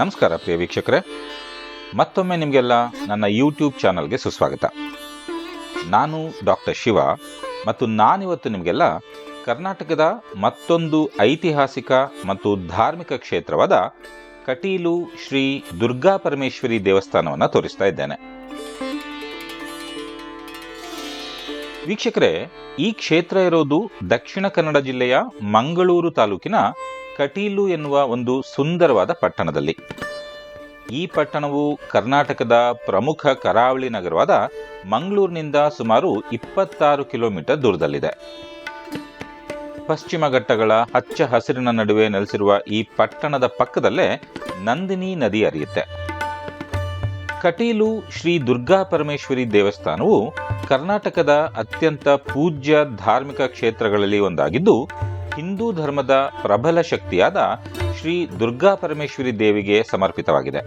ನಮಸ್ಕಾರ, ಪ್ರಿಯ ವೀಕ್ಷಕರೇ. ಮತ್ತೊಮ್ಮೆ ನಿಮಗೆಲ್ಲ ನನ್ನ ಯೂಟ್ಯೂಬ್ ಚಾನಲ್ಗೆ ಸುಸ್ವಾಗತ. ನಾನು ಡಾಕ್ಟರ್ ಶಿವ ಮತ್ತು ನಾನಿವತ್ತು ನಿಮಗೆಲ್ಲ ಕರ್ನಾಟಕದ ಮತ್ತೊಂದು ಐತಿಹಾಸಿಕ ಮತ್ತು ಧಾರ್ಮಿಕ ಕ್ಷೇತ್ರವಾದ ಕಟೀಲು ಶ್ರೀ ದುರ್ಗಾ ಪರಮೇಶ್ವರಿ ದೇವಸ್ಥಾನವನ್ನು ತೋರಿಸ್ತಾ ಇದ್ದೇನೆ. ವೀಕ್ಷಕರೇ, ಈ ಕ್ಷೇತ್ರ ಇರೋದು ದಕ್ಷಿಣ ಕನ್ನಡ ಜಿಲ್ಲೆಯ ಮಂಗಳೂರು ತಾಲೂಕಿನ ಕಟೀಲು ಎನ್ನುವ ಒಂದು ಸುಂದರವಾದ ಪಟ್ಟಣದಲ್ಲಿ. ಈ ಪಟ್ಟಣವು ಕರ್ನಾಟಕದ ಪ್ರಮುಖ ಕರಾವಳಿ ನಗರವಾದ ಮಂಗಳೂರಿನಿಂದ ಸುಮಾರು ಇಪ್ಪತ್ತಾರು ಕಿಲೋಮೀಟರ್ ದೂರದಲ್ಲಿದೆ. ಪಶ್ಚಿಮ ಘಟ್ಟಗಳ ಹಚ್ಚ ಹಸಿರಿನ ನಡುವೆ ನೆಲೆಸಿರುವ ಈ ಪಟ್ಟಣದ ಪಕ್ಕದಲ್ಲೇ ನಂದಿನಿ ನದಿ ಹರಿಯುತ್ತೆ. ಕಟೀಲು ಶ್ರೀ ದುರ್ಗಾ ಪರಮೇಶ್ವರಿ ದೇವಸ್ಥಾನವು ಕರ್ನಾಟಕದ ಅತ್ಯಂತ ಪೂಜ್ಯ ಧಾರ್ಮಿಕ ಕ್ಷೇತ್ರಗಳಲ್ಲಿ ಒಂದಾಗಿದ್ದು ಹಿಂದೂ ಧರ್ಮದ ಪ್ರಬಲ ಶಕ್ತಿಯಾದ ಶ್ರೀ ದುರ್ಗಾ ಪರಮೇಶ್ವರಿ ದೇವಿಗೆ ಸಮರ್ಪಿತವಾಗಿದೆ.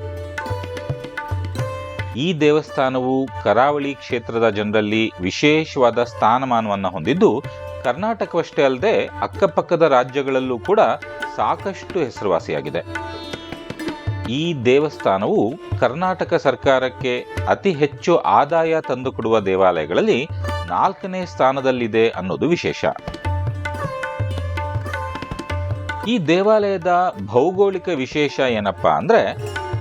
ಈ ದೇವಸ್ಥಾನವು ಕರಾವಳಿ ಕ್ಷೇತ್ರದ ಜನರಲ್ಲಿ ವಿಶೇಷವಾದ ಸ್ಥಾನಮಾನವನ್ನು ಹೊಂದಿದ್ದು, ಕರ್ನಾಟಕವಷ್ಟೇ ಅಲ್ಲದೆ ಅಕ್ಕಪಕ್ಕದ ರಾಜ್ಯಗಳಲ್ಲೂ ಕೂಡ ಸಾಕಷ್ಟು ಹೆಸರುವಾಸಿಯಾಗಿದೆ. ಈ ದೇವಸ್ಥಾನವು ಕರ್ನಾಟಕ ಸರ್ಕಾರಕ್ಕೆ ಅತಿ ಹೆಚ್ಚು ಆದಾಯ ತಂದುಕೊಡುವ ದೇವಾಲಯಗಳಲ್ಲಿ ನಾಲ್ಕನೇ ಸ್ಥಾನದಲ್ಲಿದೆ ಅನ್ನೋದು ವಿಶೇಷ. ಈ ದೇವಾಲಯದ ಭೌಗೋಳಿಕ ವಿಶೇಷ ಏನಪ್ಪ ಅಂದ್ರೆ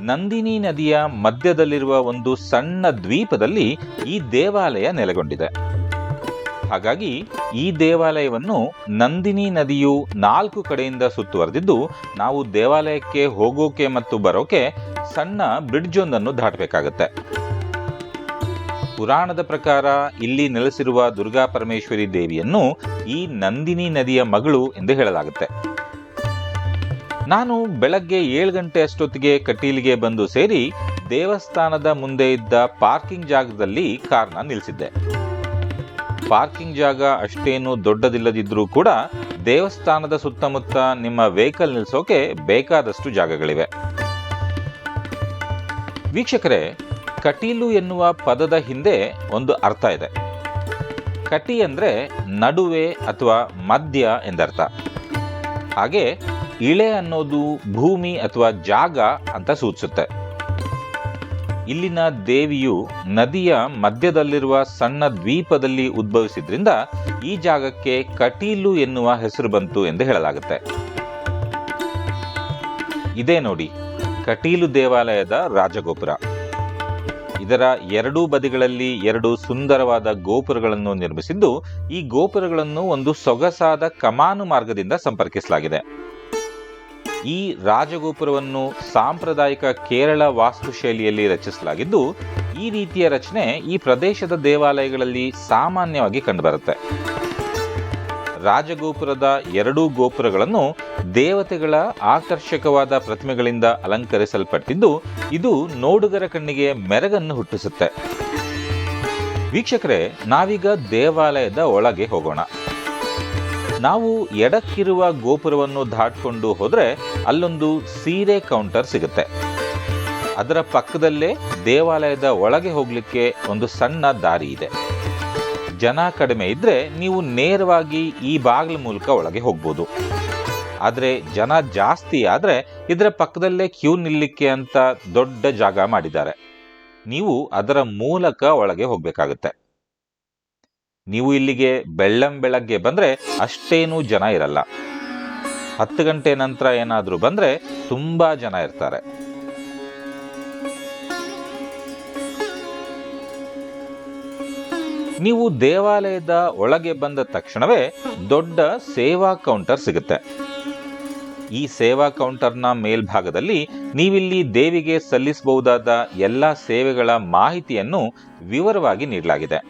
ನಂದಿನಿ ನದಿಯ ಮಧ್ಯದಲ್ಲಿರುವ ಒಂದು ಸಣ್ಣ ದ್ವೀಪದಲ್ಲಿ ಈ ದೇವಾಲಯ ನೆಲೆಗೊಂಡಿದೆ. ಹಾಗಾಗಿ ಈ ದೇವಾಲಯವನ್ನು ನಂದಿನಿ ನದಿಯು ನಾಲ್ಕು ಕಡೆಯಿಂದ ಸುತ್ತುವರೆದಿದ್ದು, ನಾವು ದೇವಾಲಯಕ್ಕೆ ಹೋಗೋಕೆ ಮತ್ತು ಬರೋಕೆ ಸಣ್ಣ ಬ್ರಿಡ್ಜ್ ಒಂದನ್ನು ದಾಟಬೇಕಾಗತ್ತೆ. ಪುರಾಣದ ಪ್ರಕಾರ ಇಲ್ಲಿ ನೆಲೆಸಿರುವ ದುರ್ಗಾ ಪರಮೇಶ್ವರಿ ದೇವಿಯನ್ನು ಈ ನಂದಿನಿ ನದಿಯ ಮಗಳು ಎಂದು ಹೇಳಲಾಗುತ್ತೆ. ನಾನು ಬೆಳಗ್ಗೆ ಏಳು ಗಂಟೆ ಅಷ್ಟೊತ್ತಿಗೆ ಕಟೀಲಿಗೆ ಬಂದು ಸೇರಿ ದೇವಸ್ಥಾನದ ಮುಂದೆ ಇದ್ದ ಪಾರ್ಕಿಂಗ್ ಜಾಗದಲ್ಲಿ ಕಾರ್ನ ನಿಲ್ಲಿಸಿದ್ದೆ. ಪಾರ್ಕಿಂಗ್ ಜಾಗ ಅಷ್ಟೇನು ದೊಡ್ಡದಿಲ್ಲದಿದ್ರೂ ಕೂಡ ದೇವಸ್ಥಾನದ ಸುತ್ತಮುತ್ತ ನಿಮ್ಮ ವೆಹಿಕಲ್ ನಿಲ್ಲಿಸೋಕೆ ಬೇಕಾದಷ್ಟು ಜಾಗಗಳಿವೆ. ವೀಕ್ಷಕರೇ, ಕಟೀಲು ಎನ್ನುವ ಪದದ ಹಿಂದೆ ಒಂದು ಅರ್ಥ ಇದೆ. ಕಟಿ ಅಂದ್ರೆ ನಡುವೆ ಅಥವಾ ಮಧ್ಯ ಎಂದರ್ಥ. ಹಾಗೆ ಇಳೆ ಅನ್ನೋದು ಭೂಮಿ ಅಥವಾ ಜಾಗ ಅಂತ ಸೂಚಿಸುತ್ತೆ. ಇಲ್ಲಿನ ದೇವಿಯು ನದಿಯ ಮಧ್ಯದಲ್ಲಿರುವ ಸಣ್ಣ ದ್ವೀಪದಲ್ಲಿ ಉದ್ಭವಿಸಿದ್ರಿಂದ ಈ ಜಾಗಕ್ಕೆ ಕಟೀಲು ಎನ್ನುವ ಹೆಸರು ಬಂತು ಎಂದು ಹೇಳಲಾಗುತ್ತೆ. ಇದೇ ನೋಡಿ, ಕಟೀಲು ದೇವಾಲಯದ ರಾಜಗೋಪುರ. ಇದರ ಎರಡೂ ಬದಿಗಳಲ್ಲಿ ಎರಡು ಸುಂದರವಾದ ಗೋಪುರಗಳನ್ನು ನಿರ್ಮಿಸಿದ್ದು, ಈ ಗೋಪುರಗಳನ್ನು ಒಂದು ಸೊಗಸಾದ ಕಮಾನು ಮಾರ್ಗದಿಂದ ಸಂಪರ್ಕಿಸಲಾಗಿದೆ. ಈ ರಾಜಗೋಪುರವನ್ನು ಸಾಂಪ್ರದಾಯಿಕ ಕೇರಳ ವಾಸ್ತುಶೈಲಿಯಲ್ಲಿ ರಚಿಸಲಾಗಿದ್ದು, ಈ ರೀತಿಯ ರಚನೆ ಈ ಪ್ರದೇಶದ ದೇವಾಲಯಗಳಲ್ಲಿ ಸಾಮಾನ್ಯವಾಗಿ ಕಂಡುಬರುತ್ತೆ. ರಾಜಗೋಪುರದ ಎರಡೂ ಗೋಪುರಗಳನ್ನು ದೇವತೆಗಳ ಆಕರ್ಷಕವಾದ ಪ್ರತಿಮೆಗಳಿಂದ ಅಲಂಕರಿಸಲ್ಪಟ್ಟಿದ್ದು, ಇದು ನೋಡುಗರ ಕಣ್ಣಿಗೆ ಮೆರಗನ್ನು ಹುಟ್ಟಿಸುತ್ತೆ. ವೀಕ್ಷಕರೇ, ನಾವೀಗ ದೇವಾಲಯದ ಒಳಗೆ ಹೋಗೋಣ. ನಾವು ಎಡಕ್ಕಿರುವ ಗೋಪುರವನ್ನು ದಾಟ್ಕೊಂಡು ಹೋದರೆ ಅಲ್ಲೊಂದು ಸೀರೆ ಕೌಂಟರ್ ಸಿಗುತ್ತೆ. ಅದರ ಪಕ್ಕದಲ್ಲೇ ದೇವಾಲಯದ ಒಳಗೆ ಹೋಗಲಿಕ್ಕೆ ಒಂದು ಸಣ್ಣ ದಾರಿ ಇದೆ. ಜನ ಕಡಿಮೆ ಇದ್ದರೆ ನೀವು ನೇರವಾಗಿ ಈ ಬಾಗಿಲ ಮೂಲಕ ಒಳಗೆ ಹೋಗ್ಬೋದು. ಆದರೆ ಜನ ಜಾಸ್ತಿ ಆದರೆ ಇದರ ಪಕ್ಕದಲ್ಲೇ ಕ್ಯೂ ನಿಲ್ಲಕ್ಕೆ ಅಂತ ದೊಡ್ಡ ಜಾಗ ಮಾಡಿದ್ದಾರೆ. ನೀವು ಅದರ ಮೂಲಕ ಒಳಗೆ ಹೋಗ್ಬೇಕಾಗುತ್ತೆ. ನೀವು ಇಲ್ಲಿಗೆ ಬೆಳ್ಳಂ ಬೆಳಗ್ಗೆ ಬಂದರೆ ಅಷ್ಟೇನೂ ಜನ ಇರಲ್ಲ. ಹತ್ತು ಗಂಟೆ ನಂತರ ಏನಾದರೂ ಬಂದರೆ ತುಂಬ ಜನ ಇರ್ತಾರೆ. ನೀವು ದೇವಾಲಯದ ಒಳಗೆ ಬಂದ ತಕ್ಷಣವೇ ದೊಡ್ಡ ಸೇವಾ ಕೌಂಟರ್ ಸಿಗುತ್ತೆ. ಈ ಸೇವಾ ಕೌಂಟರ್ನ ಮೇಲ್ಭಾಗದಲ್ಲಿ ನೀವಿಲ್ಲಿ ದೇವಿಗೆ ಸಲ್ಲಿಸಬಹುದಾದ ಎಲ್ಲ ಸೇವೆಗಳ ಮಾಹಿತಿಯನ್ನು ವಿವರವಾಗಿ ನೀಡಲಾಗಿದೆ.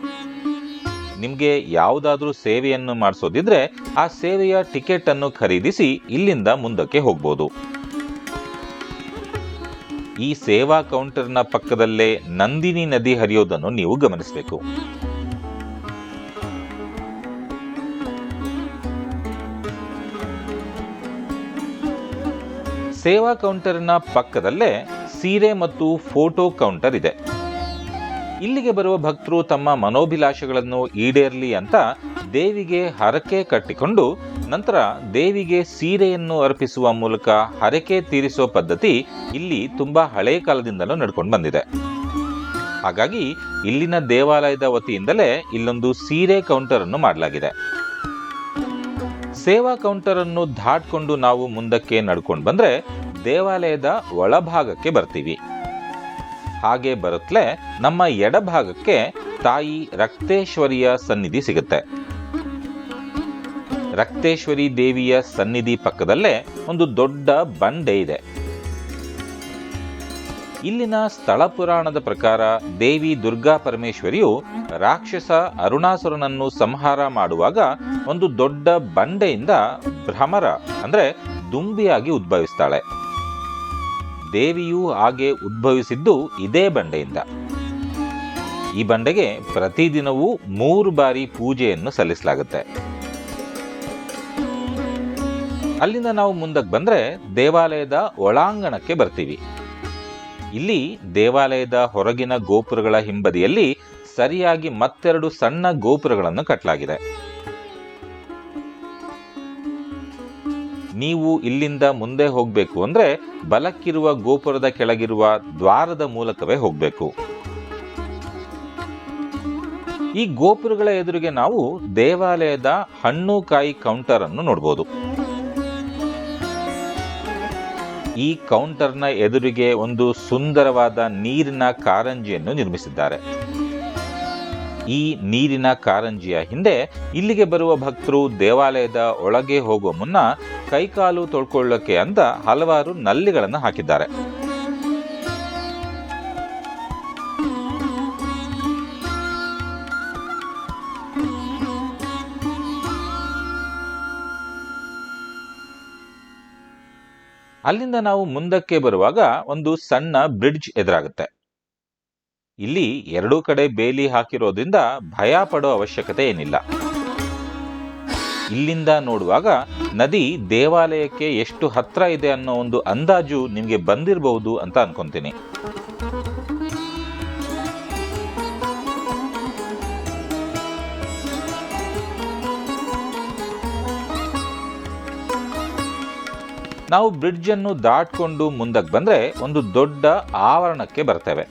ನಿಮಗೆ ಯಾವುದಾದ್ರೂ ಸೇವೆಯನ್ನು ಮಾಡಿಸೋದಿದ್ರೆ ಆ ಸೇವೆಯ ಟಿಕೆಟ್ ಅನ್ನು ಖರೀದಿಸಿ ಇಲ್ಲಿಂದ ಮುಂದಕ್ಕೆ ಹೋಗ್ಬೋದು. ಈ ಸೇವಾ ಕೌಂಟರ್ನ ಪಕ್ಕದಲ್ಲೇ ನಂದಿನಿ ನದಿ ಹರಿಯೋದನ್ನು ನೀವು ಗಮನಿಸಬೇಕು. ಸೇವಾ ಕೌಂಟರ್ನ ಪಕ್ಕದಲ್ಲೇ ಸೀರೆ ಮತ್ತು ಫೋಟೋ ಕೌಂಟರ್ ಇದೆ. ಇಲ್ಲಿಗೆ ಬರುವ ಭಕ್ತರು ತಮ್ಮ ಮನೋಭಿಲಾಷೆಗಳನ್ನು ಈಡೇರಲಿ ಅಂತ ದೇವಿಗೆ ಹರಕೆ ಕಟ್ಟಿಕೊಂಡು ನಂತರ ದೇವಿಗೆ ಸೀರೆಯನ್ನು ಅರ್ಪಿಸುವ ಮೂಲಕ ಹರಕೆ ತೀರಿಸುವ ಪದ್ಧತಿ ಇಲ್ಲಿ ತುಂಬಾ ಹಳೆ ಕಾಲದಿಂದಲೂ ನಡ್ಕೊಂಡು ಬಂದಿದೆ. ಹಾಗಾಗಿ ಇಲ್ಲಿನ ದೇವಾಲಯದ ವತಿಯಿಂದಲೇ ಇಲ್ಲೊಂದು ಸೀರೆ ಕೌಂಟರ್ ಅನ್ನು ಮಾಡಲಾಗಿದೆ. ಸೇವಾ ಕೌಂಟರ್ ಅನ್ನು ದಾಟ್ಕೊಂಡು ನಾವು ಮುಂದಕ್ಕೆ ನಡ್ಕೊಂಡು ಬಂದ್ರೆ ದೇವಾಲಯದ ಒಳಭಾಗಕ್ಕೆ ಬರ್ತೀವಿ. ಹಾಗೆ ಬರುತ್ತಲೇ ನಮ್ಮ ಎಡಭಾಗಕ್ಕೆ ತಾಯಿ ರಕ್ತೇಶ್ವರಿಯ ಸನ್ನಿಧಿ ಸಿಗುತ್ತೆ. ರಕ್ತೇಶ್ವರಿ ದೇವಿಯ ಸನ್ನಿಧಿ ಪಕ್ಕದಲ್ಲೇ ಒಂದು ದೊಡ್ಡ ಬಂಡೆ ಇದೆ. ಇಲ್ಲಿನ ಸ್ಥಳ ಪುರಾಣದ ಪ್ರಕಾರ ದೇವಿ ದುರ್ಗಾ ಪರಮೇಶ್ವರಿಯು ರಾಕ್ಷಸ ಅರುಣಾಸುರನನ್ನು ಸಂಹಾರ ಮಾಡುವಾಗ ಒಂದು ದೊಡ್ಡ ಬಂಡೆಯಿಂದ ಭ್ರಮರ, ಅಂದ್ರೆ ದುಂಬಿಯಾಗಿ ಉದ್ಭವಿಸ್ತಾಳೆ. ದೇವಿಯು ಹಾಗೆ ಉದ್ಭವಿಸಿದ್ದು ಇದೇ ಬಂಡೆಯಿಂದ. ಈ ಬಂಡೆಗೆ ಪ್ರತಿದಿನವೂ ಮೂರು ಬಾರಿ ಪೂಜೆಯನ್ನು ಸಲ್ಲಿಸಲಾಗುತ್ತೆ. ಅಲ್ಲಿಂದ ನಾವು ಮುಂದಕ್ಕೆ ಬಂದರೆ ದೇವಾಲಯದ ಒಳಾಂಗಣಕ್ಕೆ ಬರ್ತೀವಿ. ಇಲ್ಲಿ ದೇವಾಲಯದ ಹೊರಗಿನ ಗೋಪುರಗಳ ಹಿಂಬದಿಯಲ್ಲಿ ಸರಿಯಾಗಿ ಮತ್ತೆರಡು ಸಣ್ಣ ಗೋಪುರಗಳನ್ನು ಕಟ್ಟಲಾಗಿದೆ ನೀವು ಇಲ್ಲಿಂದ ಮುಂದೆ ಹೋಗಬೇಕು ಅಂದರೆ ಬಲಕ್ಕಿರುವ ಗೋಪುರದ ಕೆಳಗಿರುವ ದ್ವಾರದ ಮೂಲಕವೇ ಹೋಗಬೇಕು. ಈ ಗೋಪುರಗಳ ಎದುರಿಗೆ ನಾವು ದೇವಾಲಯದ ಹಣ್ಣು ಕಾಯಿ ಕೌಂಟರ್ ಅನ್ನು ನೋಡಬಹುದು ಈ ಕೌಂಟರ್ನ ಎದುರಿಗೆ ಒಂದು ಸುಂದರವಾದ ನೀರಿನ ಕಾರಂಜಿಯನ್ನು ನಿರ್ಮಿಸಿದ್ದಾರೆ. ಈ ನೀರಿನ ಕಾರಂಜಿಯ ಹಿಂದೆ ಇಲ್ಲಿಗೆ ಬರುವ ಭಕ್ತರು ದೇವಾಲಯದ ಒಳಗೆ ಹೋಗುವ ಮುನ್ನ ಕೈಕಾಲು ತೊಳ್ಕೊಳ್ಳೋಕೆ ಅಂತ ಹಲವಾರು ನಲ್ಲಿಗಳನ್ನು ಹಾಕಿದ್ದಾರೆ. ಅಲ್ಲಿಂದ ನಾವು ಮುಂದಕ್ಕೆ ಬರುವಾಗ ಒಂದು ಸಣ್ಣ ಬ್ರಿಡ್ಜ್ ಎದುರಾಗುತ್ತೆ. ಇಲ್ಲಿ ಎರಡೂ ಕಡೆ ಬೇಲಿ ಹಾಕಿರೋದ್ರಿಂದ ಭಯ ಪಡೋ ಅವಶ್ಯಕತೆ ಏನಿಲ್ಲ. ಇಲ್ಲಿಂದ ನೋಡುವಾಗ ನದಿ ದೇವಾಲಯಕ್ಕೆ ಎಷ್ಟು ಹತ್ರ ಇದೆ ಅನ್ನೋ ಒಂದು ಅಂದಾಜು ನಿಮಗೆ ಬಂದಿರಬಹುದು ಅಂತ ಅನ್ಕೊಂತೀನಿ. ನಾವು ಬ್ರಿಡ್ಜ್ ಅನ್ನು ದಾಟ್ಕೊಂಡು ಮುಂದಕ್ಕೆ ಬಂದ್ರೆ ಒಂದು ದೊಡ್ಡ ಆವರಣಕ್ಕೆ ಬರ್ತೇವೆ.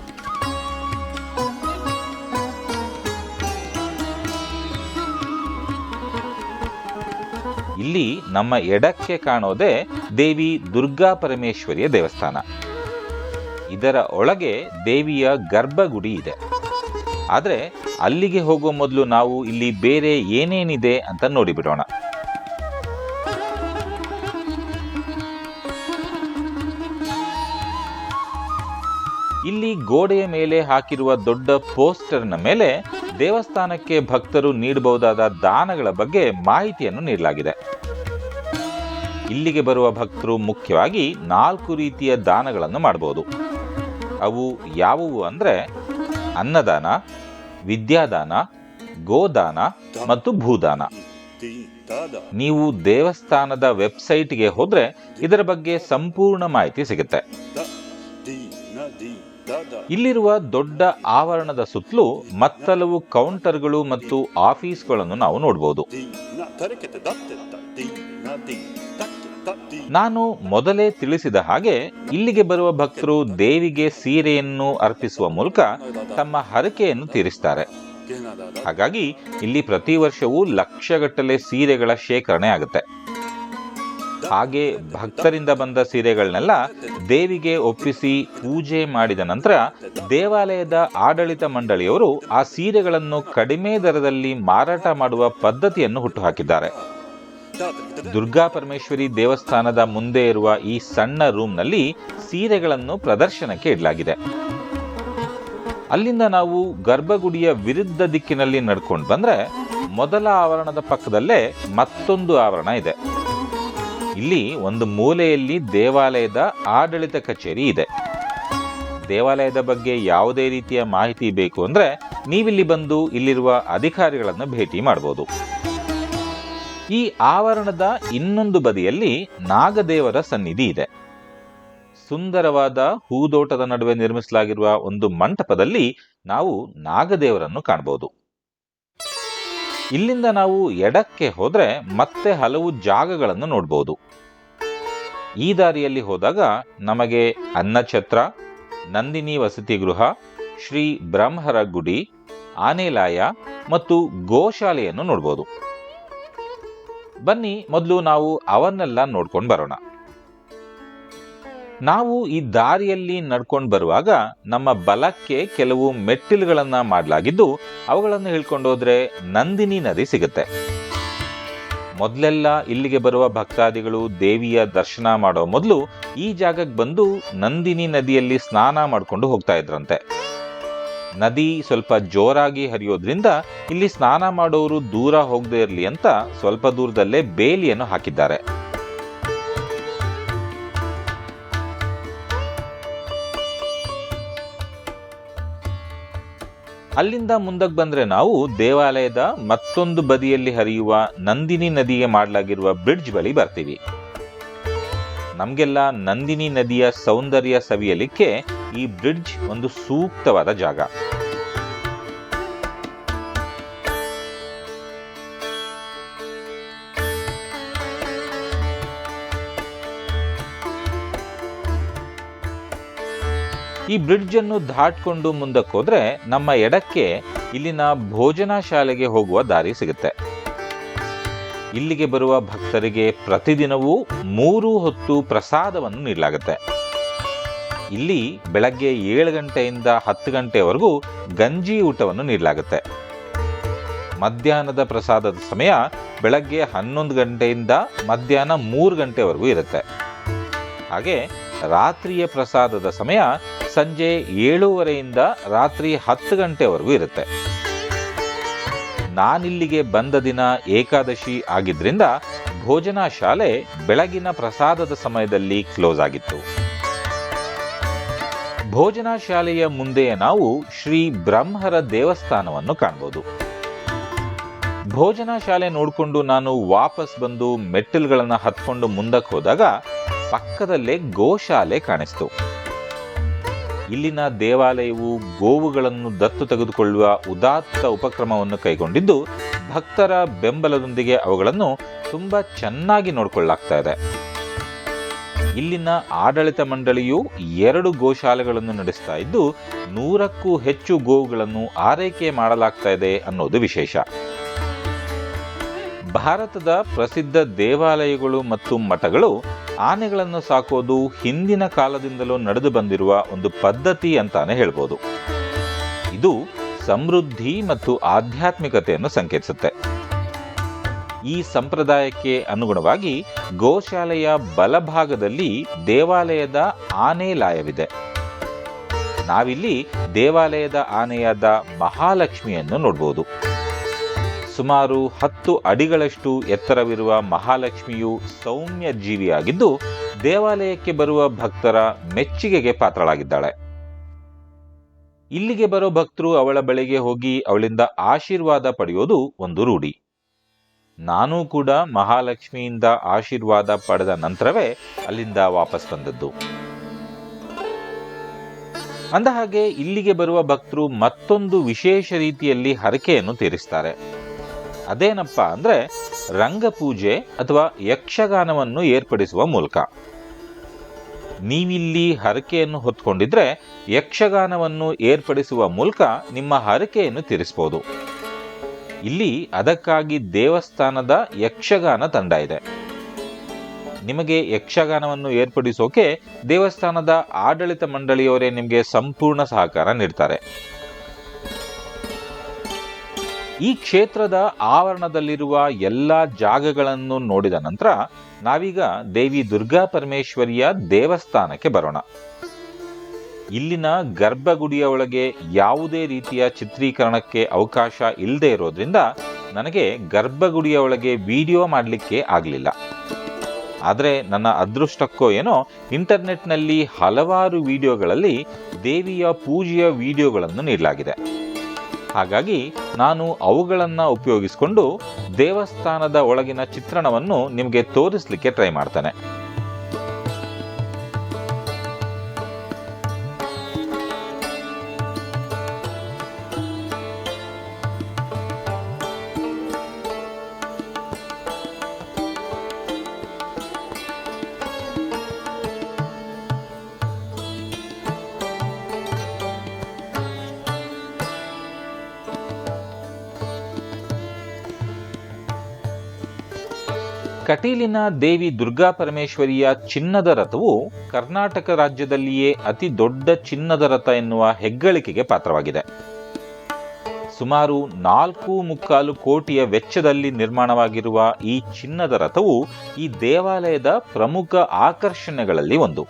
ಇಲ್ಲಿ ನಮ್ಮ ಎಡಕ್ಕೆ ಕಾಣೋದೇ ದೇವಿ ದುರ್ಗಾ ಪರಮೇಶ್ವರಿಯ ದೇವಸ್ಥಾನ. ಇದರ ಒಳಗೆ ದೇವಿಯ ಗರ್ಭಗುಡಿ ಇದೆ. ಆದರೆ ಅಲ್ಲಿಗೆ ಹೋಗುವ ಮೊದಲು ನಾವು ಇಲ್ಲಿ ಬೇರೆ ಏನೇನಿದೆ ಅಂತ ನೋಡಿಬಿಡೋಣ. ಇಲ್ಲಿ ಗೋಡೆಯ ಮೇಲೆ ಹಾಕಿರುವ ದೊಡ್ಡ ಪೋಸ್ಟರ್ನ ಮೇಲೆ ದೇವಸ್ಥಾನಕ್ಕೆ ಭಕ್ತರು ನೀಡಬಹುದಾದ ದಾನಗಳ ಬಗ್ಗೆ ಮಾಹಿತಿಯನ್ನು ನೀಡಲಾಗಿದೆ. ಇಲ್ಲಿಗೆ ಬರುವ ಭಕ್ತರು ಮುಖ್ಯವಾಗಿ ನಾಲ್ಕು ರೀತಿಯ ದಾನಗಳನ್ನು ಮಾಡಬಹುದು. ಅವು ಯಾವುವು ಅಂದರೆ ಅನ್ನದಾನ, ವಿದ್ಯಾದಾನ, ಗೋದಾನ ಮತ್ತು ಭೂದಾನ. ನೀವು ದೇವಸ್ಥಾನದ ವೆಬ್ಸೈಟ್ಗೆ ಹೋದರೆ ಇದರ ಬಗ್ಗೆ ಸಂಪೂರ್ಣ ಮಾಹಿತಿ ಸಿಗುತ್ತೆ. ಇಲ್ಲಿರುವ ದೊಡ್ಡ ಆವರಣದ ಸುತ್ತಲೂ ಮತ್ತಲವು ಕೌಂಟರ್ಗಳು ಮತ್ತು ಆಫೀಸ್ಗಳನ್ನು ನಾವು ನೋಡಬಹುದು ನಾನು ಮೊದಲೇ ತಿಳಿಸಿದ ಹಾಗೆ ಇಲ್ಲಿಗೆ ಬರುವ ಭಕ್ತರು ದೇವಿಗೆ ಸೀರೆಯನ್ನು ಅರ್ಪಿಸುವ ಮೂಲಕ ತಮ್ಮ ಹರಕೆಯನ್ನು ತೀರಿಸ್ತಾರೆ. ಹಾಗಾಗಿ ಇಲ್ಲಿ ಪ್ರತಿ ವರ್ಷವೂ ಲಕ್ಷಗಟ್ಟಲೆ ಸೀರೆಗಳ ಶೇಖರಣೆ ಆಗುತ್ತೆ. ಹಾಗೆ ಭಕ್ತರಿಂದ ಬಂದ ಸೀರೆಗಳನ್ನೆಲ್ಲ ದೇವಿಗೆ ಒಪ್ಪಿಸಿ ಪೂಜೆ ಮಾಡಿದ ನಂತರ ದೇವಾಲಯದ ಆಡಳಿತ ಮಂಡಳಿಯವರು ಆ ಸೀರೆಗಳನ್ನು ಕಡಿಮೆ ದರದಲ್ಲಿ ಮಾರಾಟ ಮಾಡುವ ಪದ್ಧತಿಯನ್ನು ಹುಟ್ಟುಹಾಕಿದ್ದಾರೆ. ದುರ್ಗಾ ಪರಮೇಶ್ವರಿ ದೇವಸ್ಥಾನದ ಮುಂದೆ ಇರುವ ಈ ಸಣ್ಣ ರೂಮ್ನಲ್ಲಿ ಸೀರೆಗಳನ್ನು ಪ್ರದರ್ಶನಕ್ಕೆ ಇಡಲಾಗಿದೆ. ಅಲ್ಲಿಂದ ನಾವು ಗರ್ಭಗುಡಿಯ ವಿರುದ್ಧ ದಿಕ್ಕಿನಲ್ಲಿ ನಡ್ಕೊಂಡು ಬಂದರೆ ಮೊದಲ ಆವರಣದ ಪಕ್ಕದಲ್ಲೇ ಮತ್ತೊಂದು ಆವರಣ ಇದೆ. ಇಲ್ಲಿ ಒಂದು ಮೂಲೆಯಲ್ಲಿ ದೇವಾಲಯದ ಆಡಳಿತ ಕಚೇರಿ ಇದೆ. ದೇವಾಲಯದ ಬಗ್ಗೆ ಯಾವುದೇ ರೀತಿಯ ಮಾಹಿತಿ ಬೇಕು ಅಂದರೆ ನೀವಿಲ್ಲಿ ಬಂದು ಇಲ್ಲಿರುವ ಅಧಿಕಾರಿಗಳನ್ನು ಭೇಟಿ ಮಾಡಬಹುದು ಈ ಆವರಣದ ಇನ್ನೊಂದು ಬದಿಯಲ್ಲಿ ನಾಗದೇವರ ಸನ್ನಿಧಿ ಇದೆ. ಸುಂದರವಾದ ಹೂದೋಟದ ನಡುವೆ ನಿರ್ಮಿಸಲಾಗಿರುವ ಒಂದು ಮಂಟಪದಲ್ಲಿ ನಾವು ನಾಗದೇವರನ್ನು ಕಾಣಬಹುದು ಇಲ್ಲಿಂದ ನಾವು ಎಡಕ್ಕೆ ಹೋದರೆ ಮತ್ತೆ ಹಲವು ಜಾಗಗಳನ್ನು ನೋಡಬಹುದು ಈ ದಾರಿಯಲ್ಲಿ ಹೋದಾಗ ನಮಗೆ ಅನ್ನಛತ್ರ, ನಂದಿನಿ ವಸತಿ ಗೃಹ, ಶ್ರೀ ಬ್ರಹ್ಮರ ಗುಡಿ, ಆನೆಲಾಯ ಮತ್ತು ಗೋಶಾಲೆಯನ್ನು ನೋಡ್ಬೋದು. ಬನ್ನಿ, ಮೊದಲು ನಾವು ಅವನ್ನೆಲ್ಲ ನೋಡ್ಕೊಂಡು ಬರೋಣ. ನಾವು ಈ ದಾರಿಯಲ್ಲಿ ನಡ್ಕೊಂಡು ಬರುವಾಗ ನಮ್ಮ ಬಲಕ್ಕೆ ಕೆಲವು ಮೆಟ್ಟಿಲುಗಳನ್ನು ಮಾಡಲಾಗಿದ್ದು ಅವುಗಳನ್ನು ಹೇಳ್ಕೊಂಡು ಹೋದ್ರೆ ನಂದಿನಿ ನದಿ ಸಿಗುತ್ತೆ. ಮೊದಲೆಲ್ಲ ಇಲ್ಲಿಗೆ ಬರುವ ಭಕ್ತಾದಿಗಳು ದೇವಿಯ ದರ್ಶನ ಮಾಡೋ ಮೊದಲು ಈ ಜಾಗಕ್ಕೆ ಬಂದು ನಂದಿನಿ ನದಿಯಲ್ಲಿ ಸ್ನಾನ ಮಾಡ್ಕೊಂಡು ಹೋಗ್ತಾ ಇದ್ರಂತೆ. ನದಿ ಸ್ವಲ್ಪ ಜೋರಾಗಿ ಹರಿಯೋದ್ರಿಂದ ಇಲ್ಲಿ ಸ್ನಾನ ಮಾಡೋರು ದೂರ ಹೋಗದೇ ಇರಲಿ ಅಂತ ಸ್ವಲ್ಪ ದೂರದಲ್ಲೇ ಬೇಲಿಯನ್ನು ಹಾಕಿದ್ದಾರೆ. ಅಲ್ಲಿಂದ ಮುಂದಕ್ಕೆ ಬಂದ್ರೆ ನಾವು ದೇವಾಲಯದ ಮತ್ತೊಂದು ಬದಿಯಲ್ಲಿ ಹರಿಯುವ ನಂದಿನಿ ನದಿಗೆ ಮಾಡಲಾಗಿರುವ ಬ್ರಿಡ್ಜ್ ಬಳಿ ಬರ್ತೀವಿ. ನಮಗೆಲ್ಲ ನಂದಿನಿ ನದಿಯ ಸೌಂದರ್ಯ ಸವಿಯಲಿಕ್ಕೆ ಈ ಬ್ರಿಡ್ಜ್ ಒಂದು ಸೂಕ್ತವಾದ ಜಾಗ. ಈ ಬ್ರಿಡ್ಜ್ ಅನ್ನು ದಾಟ್ಕೊಂಡು ಮುಂದಕ್ಕೆ ಹೋದ್ರೆ ನಮ್ಮ ಎಡಕ್ಕೆ ಇಲ್ಲಿನ ಭೋಜನ ಶಾಲೆಗೆ ಹೋಗುವ ದಾರಿ ಸಿಗುತ್ತೆ. ಇಲ್ಲಿಗೆ ಬರುವ ಭಕ್ತರಿಗೆ ಪ್ರತಿದಿನವೂ ಮೂರು ಹೊತ್ತು ಪ್ರಸಾದವನ್ನು ನೀಡಲಾಗುತ್ತೆ. ಇಲ್ಲಿ ಬೆಳಗ್ಗೆ ಏಳು ಗಂಟೆಯಿಂದ ಹತ್ತು ಗಂಟೆವರೆಗೂ ಗಂಜಿ ಊಟವನ್ನು ನೀಡಲಾಗುತ್ತೆ. ಮಧ್ಯಾಹ್ನದ ಪ್ರಸಾದದ ಸಮಯ ಬೆಳಗ್ಗೆ ಹನ್ನೊಂದು ಗಂಟೆಯಿಂದ ಮಧ್ಯಾಹ್ನ ಮೂರು ಗಂಟೆವರೆಗೂ ಇರುತ್ತೆ. ಹಾಗೆ ರಾತ್ರಿಯ ಪ್ರಸಾದದ ಸಮಯ ಸಂಜೆ ಏಳೂವರೆಯಿಂದ ರಾತ್ರಿ ಹತ್ತು ಗಂಟೆವರೆಗೂ ಇರುತ್ತೆ. ನಾನಿಲ್ಲಿಗೆ ಬಂದ ದಿನ ಏಕಾದಶಿ ಆಗಿದ್ದರಿಂದ ಭೋಜನ ಶಾಲೆ ಬೆಳಗಿನ ಪ್ರಸಾದದ ಸಮಯದಲ್ಲಿ ಕ್ಲೋಸ್ ಆಗಿತ್ತು. ಭೋಜನ ಶಾಲೆಯ ಮುಂದೆಯೇ ನಾವು ಶ್ರೀ ಬ್ರಹ್ಮರ ದೇವಸ್ಥಾನವನ್ನು ಕಾಣಬಹುದು ಭೋಜನ ಶಾಲೆ ನೋಡಿಕೊಂಡು ನಾನು ವಾಪಸ್ ಬಂದು ಮೆಟ್ಟಿಲುಗಳನ್ನು ಹತ್ಕೊಂಡು ಮುಂದಕ್ಕೆ ಹೋದಾಗ ಪಕ್ಕದಲ್ಲೇ ಗೋಶಾಲೆ ಕಾಣಿಸ್ತು. ಇಲ್ಲಿನ ದೇವಾಲಯವು ಗೋವುಗಳನ್ನು ದತ್ತು ತೆಗೆದುಕೊಳ್ಳುವ ಉದಾತ್ತ ಉಪಕ್ರಮವನ್ನು ಕೈಗೊಂಡಿದ್ದು, ಭಕ್ತರ ಬೆಂಬಲದೊಂದಿಗೆ ಅವುಗಳನ್ನು ತುಂಬಾ ಚೆನ್ನಾಗಿ ನೋಡಿಕೊಳ್ಳಲಾಗ್ತಾ ಇದೆ. ಇಲ್ಲಿನ ಆಡಳಿತ ಮಂಡಳಿಯು ಎರಡು ಗೋಶಾಲೆಗಳನ್ನು ನಡೆಸ್ತಾ ಇದ್ದು, ನೂರಕ್ಕೂ ಹೆಚ್ಚು ಗೋವುಗಳನ್ನು ಆರೈಕೆ ಮಾಡಲಾಗ್ತಾ ಇದೆ ಅನ್ನೋದು ವಿಶೇಷ. ಭಾರತದ ಪ್ರಸಿದ್ಧ ದೇವಾಲಯಗಳು ಮತ್ತು ಮಠಗಳು ಆನೆಗಳನ್ನು ಸಾಕೋದು ಹಿಂದಿನ ಕಾಲದಿಂದಲೂ ನಡೆದು ಬಂದಿರುವ ಒಂದು ಪದ್ಧತಿ ಅಂತಾನೆ ಹೇಳ್ಬೋದು. ಇದು ಸಮೃದ್ಧಿ ಮತ್ತು ಆಧ್ಯಾತ್ಮಿಕತೆಯನ್ನು ಸಂಕೇತಿಸುತ್ತೆ. ಈ ಸಂಪ್ರದಾಯಕ್ಕೆ ಅನುಗುಣವಾಗಿ ಗೋಶಾಲೆಯ ಬಲಭಾಗದಲ್ಲಿ ದೇವಾಲಯದ ಆನೆ ಲಾಯವಿದೆ. ನಾವಿಲ್ಲಿ ದೇವಾಲಯದ ಆನೆಯಾದ ಮಹಾಲಕ್ಷ್ಮಿಯನ್ನು ನೋಡಬಹುದು ಸುಮಾರು ಹತ್ತು ಅಡಿಗಳಷ್ಟು ಎತ್ತರವಿರುವ ಮಹಾಲಕ್ಷ್ಮಿಯು ಸೌಮ್ಯ ಜೀವಿಯಾಗಿದ್ದು ದೇವಾಲಯಕ್ಕೆ ಬರುವ ಭಕ್ತರ ಮೆಚ್ಚುಗೆಗೆ ಪಾತ್ರಳಾಗಿದ್ದಾಳೆ. ಇಲ್ಲಿಗೆ ಬರೋ ಭಕ್ತರು ಅವಳ ಬಳಿಗೆ ಹೋಗಿ ಅವಳಿಂದ ಆಶೀರ್ವಾದ ಪಡೆಯೋದು ಒಂದು ರೂಢಿ. ನಾನೂ ಕೂಡ ಮಹಾಲಕ್ಷ್ಮಿಯಿಂದ ಆಶೀರ್ವಾದ ಪಡೆದ ನಂತರವೇ ಅಲ್ಲಿಂದ ವಾಪಸ್ ಬಂದದ್ದು. ಅಂದಹಾಗೆ ಇಲ್ಲಿಗೆ ಬರುವ ಭಕ್ತರು ಮತ್ತೊಂದು ವಿಶೇಷ ರೀತಿಯಲ್ಲಿ ಹರಕೆಯನ್ನು ತೀರಿಸ್ತಾರೆ. ಅದೇನಪ್ಪ ಅಂದ್ರೆ ರಂಗಪೂಜೆ ಅಥವಾ ಯಕ್ಷಗಾನವನ್ನು ಏರ್ಪಡಿಸುವ ಮೂಲಕ. ನೀವಿಲ್ಲಿ ಹರಕೆಯನ್ನು ಹೊತ್ಕೊಂಡಿದ್ರೆ ಯಕ್ಷಗಾನವನ್ನು ಏರ್ಪಡಿಸುವ ಮೂಲಕ ನಿಮ್ಮ ಹರಕೆಯನ್ನು ತೀರಿಸಬಹುದು ಇಲ್ಲಿ ಅದಕ್ಕಾಗಿ ದೇವಸ್ಥಾನದ ಯಕ್ಷಗಾನ ತಂಡ ಇದೆ. ನಿಮಗೆ ಯಕ್ಷಗಾನವನ್ನು ಏರ್ಪಡಿಸೋಕೆ ದೇವಸ್ಥಾನದ ಆಡಳಿತ ಮಂಡಳಿಯವರೇ ನಿಮಗೆ ಸಂಪೂರ್ಣ ಸಹಕಾರ ನೀಡ್ತಾರೆ. ಈ ಕ್ಷೇತ್ರದ ಆವರಣದಲ್ಲಿರುವ ಎಲ್ಲ ಜಾಗಗಳನ್ನು ನೋಡಿದ ನಂತರ ನಾವೀಗ ದೇವಿ ದುರ್ಗಾ ಪರಮೇಶ್ವರಿಯ ದೇವಸ್ಥಾನಕ್ಕೆ ಬರೋಣ. ಇಲ್ಲಿನ ಗರ್ಭಗುಡಿಯ ಒಳಗೆ ಯಾವುದೇ ರೀತಿಯ ಚಿತ್ರೀಕರಣಕ್ಕೆ ಅವಕಾಶ ಇಲ್ಲದೆ ಇರೋದ್ರಿಂದ ನನಗೆ ಗರ್ಭಗುಡಿಯ ಒಳಗೆ ವಿಡಿಯೋ ಮಾಡಲಿಕ್ಕೆ ಆಗಲಿಲ್ಲ. ಆದರೆ ನನ್ನ ಅದೃಷ್ಟಕ್ಕೋ ಏನೋ ಇಂಟರ್ನೆಟ್ನಲ್ಲಿ ಹಲವಾರು ವಿಡಿಯೋಗಳಲ್ಲಿ ದೇವಿಯ ಪೂಜೆಯ ವಿಡಿಯೋಗಳನ್ನು ನೀಡಲಾಗಿದೆ. ಹಾಗಾಗಿ ನಾನು ಅವುಗಳನ್ನು ಉಪಯೋಗಿಸಿಕೊಂಡು ದೇವಸ್ಥಾನದ ಒಳಗಿನ ಚಿತ್ರಣವನ್ನು ನಿಮಗೆ ತೋರಿಸಲಿಕ್ಕೆ ಟ್ರೈ ಮಾಡ್ತೇನೆ. ಕಟೀಲಿನ ದೇವಿ ದುರ್ಗಾ ಪರಮೇಶ್ವರಿಯ ಚಿನ್ನದ ರಥವು ಕರ್ನಾಟಕ ರಾಜ್ಯದಲ್ಲಿಯೇ ಅತಿ ದೊಡ್ಡ ಚಿನ್ನದ ರಥ ಎನ್ನುವ ಹೆಗ್ಗಳಿಕೆಗೆ ಪಾತ್ರವಾಗಿದೆ. ಸುಮಾರು ನಾಲ್ಕು ಮುಕ್ಕಾಲು ಕೋಟಿಯ ವೆಚ್ಚದಲ್ಲಿ ನಿರ್ಮಾಣವಾಗಿರುವ ಈ ಚಿನ್ನದ ರಥವು ಈ ದೇವಾಲಯದ ಪ್ರಮುಖ ಆಕರ್ಷಣೆಗಳಲ್ಲಿ ಒಂದು.